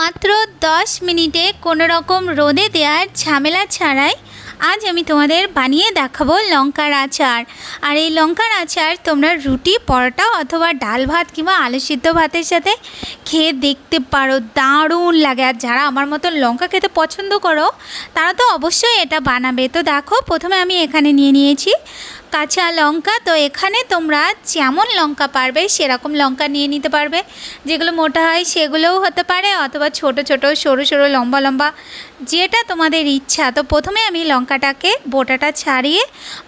মাত্র দশ মিনিটে কোনো রকম রোদে দেওয়ার ঝামেলা ছাড়াই আজ আমি তোমাদের বানিয়ে দেখাবো লঙ্কার আচার। আর এই লঙ্কার আচার তোমরা রুটি, পরোটা অথবা ডাল ভাত কিংবা আলু সিদ্ধ ভাতের সাথে খেয়ে দেখতে পারো, দারুণ লাগে। আর যারা আমার মতো লঙ্কা খেতে পছন্দ করো, তারা তো অবশ্যই এটা বানাবে। তো দেখো, প্রথমে আমি এখানে নিয়ে নিয়েছি কাঁচা লঙ্কা, তো এখানে তোমরা যেমন লঙ্কা পারবে, সেরকম লঙ্কা নিয়ে নিতে পারবে। যেগুলো মোটা হয়, সেগুলোও হতে পারে, অথবা ছোট ছোট, সরু সরু, লম্বা লম্বা, যেটা তোমাদের ইচ্ছা। তো প্রথমে আমি লঙ্কাটাকে বোটাটা ছাড়িয়ে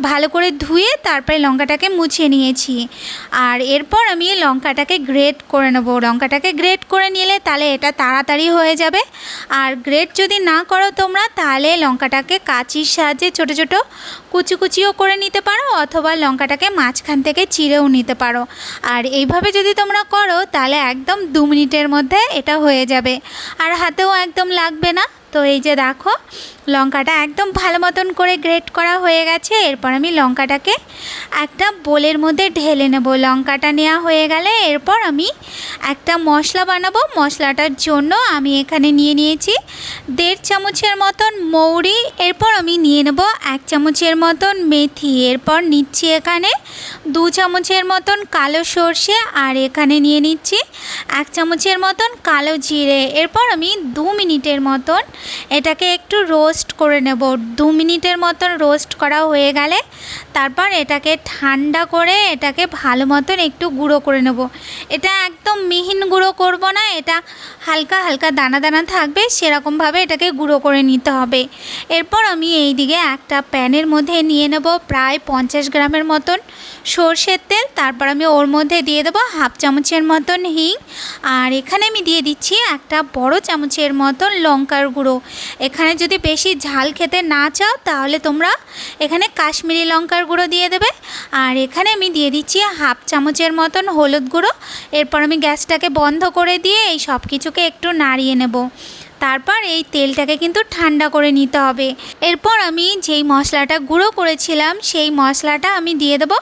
ভালো করে ধুয়ে তারপরে লঙ্কাটাকে মুছে নিয়েছি। আর এরপর আমি লঙ্কাটাকে গ্রেট করে নেব। লঙ্কাটাকে গ্রেট করে নিলে তাহলে এটা তাড়াতাড়ি হয়ে যাবে। আর গ্রেট যদি না করো তোমরা, তাহলে লঙ্কাটাকে কাঁচির সাহায্যে ছোট ছোট, কুচি, কুচিও করে নিতে পারো। অথবা লঙ্কাটাকে মাঝখান থেকে চিড়েও নিতে পারো। আর এইভাবে যদি তোমরা করো, তাহলে একদম দু মিনিটের মধ্যে এটা হয়ে যাবে। আর হাতেও একদম লাগবে না। তো এই যে দেখো, লঙ্কাটা একদম ভালো মতন করে গ্রেট করা হয়ে গেছে। এরপর আমি লঙ্কাটাকে একটা বোলের মধ্যে ঢেলে নেব। লঙ্কাটা নেওয়া হয়ে গেলে এরপর আমি একটা মশলা বানাবো। মশলাটার জন্য আমি এখানে নিয়ে নিয়েছি দেড় চামচের মতন মৌরি। এরপর আমি নিয়ে নেব এক চামচের মতন মেথি। এরপর নিচ্ছি এখানে দু চামচের মতন কালো সর্ষে আর এখানে নিয়ে নিচ্ছি এক চামচের মতন কালো জিরে। এরপর আমি দু মিনিটের মতন এটাকে একটু রোস্ট করে নেব। দু মিনিটের মতন রোস্ট করা হয়ে গেলে তারপর এটাকে ঠান্ডা করে এটাকে ভালো মতন একটু গুঁড়ো করে নেব। এটা একদম মিহিন গুঁড়ো করব না, এটা হালকা হালকা দানা দানা থাকবে সেরকমভাবে এটাকে গুঁড়ো করে নিতে হবে। এরপর আমি এই দিকে একটা প্যানের মধ্যে নিয়ে নেব প্রায় পঞ্চাশ গ্রামের মতন সর্ষের তেল। তারপর আমি ওর মধ্যে দিয়ে দেবো হাফ চামচের মতন হিং। আর এখানে আমি দিয়ে দিচ্ছি একটা বড় চামচের মতন লঙ্কার গুঁড়ো। এখানে যদি বেশি ঝাল খেতে না চাও, তাহলে তোমরা এখানে কাশ্মীরি লঙ্কার গুঁড়ো দিয়ে দেবে। আর এখানে আমি দিয়ে দিচ্ছি হাফ চামচের মতন হলুদ গুঁড়ো। এরপর আমি গ্যাসটাকে বন্ধ করে দিয়ে এই সব কিছুকে একটু নাড়িয়ে নেব। তারপর এই তেলটাকে কিন্তু ঠান্ডা করে নিতে হবে। এরপর আমি যেই মশলাটা গুঁড়ো করেছিলাম, সেই মশলাটা আমি দিয়ে দেবো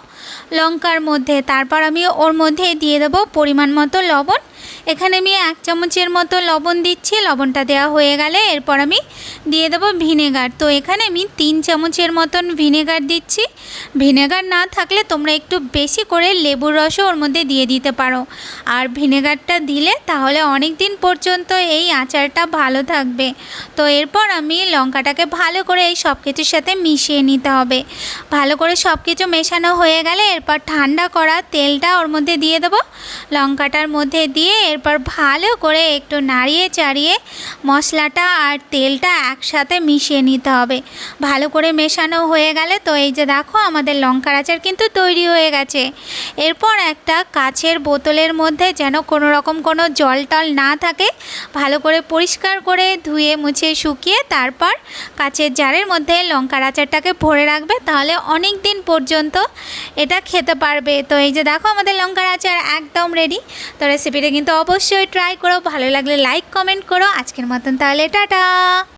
লঙ্কার মধ্যে। তারপর আমি ওর মধ্যে দিয়ে দেবো পরিমাণ মতো লবণ। এখানে আমি এক চামচের মতো লবণ দিচ্ছি, লবণটা দেওয়া হয়ে গেলে এরপর আমি দিয়ে দেবো ভিনেগার। তো এখানে আমি তিন চামচের মতন ভিনেগার দিচ্ছি। ভিনেগার না থাকলে তোমরা একটু বেশি করে লেবুর রসও ওর মধ্যে দিয়ে দিতে পারো। আর ভিনেগারটা দিলে তাহলে অনেক দিন পর্যন্ত এই আচারটা ভালো থাকবে। তো এরপর আমি লঙ্কাটাকে ভালো করে এই সব কিছুর সাথে মিশিয়ে নিতে হবে। ভালো করে সব কিছু মেশানো হয়ে গেলে এরপর ঠান্ডা করা তেলটা ওর মধ্যে দিয়ে দেবো। লঙ্কাটার মধ্যে দিয়ে এরপর ভালো করে একটু নাড়িয়ে চাড়িয়ে মশলাটা আর তেলটা একসাথে মিশিয়ে নিতে হবে। ভালো করে মেশানো হয়ে গেলে তো এই যে দেখো আমাদের লঙ্কার আচার কিন্তু তৈরি হয়ে গেছে। এরপর একটা কাচের বোতলের মধ্যে যেন কোনো রকম কোনো জল টল না থাকে, ভালো করে পরিষ্কার করে ধুয়ে, মুছে, শুকিয়ে তারপর কাচের জারের মধ্যে লঙ্কার আচারটাকে ভরে রাখবে, তাহলে অনেক দিন পর্যন্ত এটা খেতে পারবে। তো এই যে দেখো আমাদের লঙ্কার আচার একদম রেডি তো রেসিপিটা কিন্তু অবশ্যই ট্রাই করো, ভালো লাগলে লাইক কমেন্ট করো। আজকের মতন তাহলে টাটা!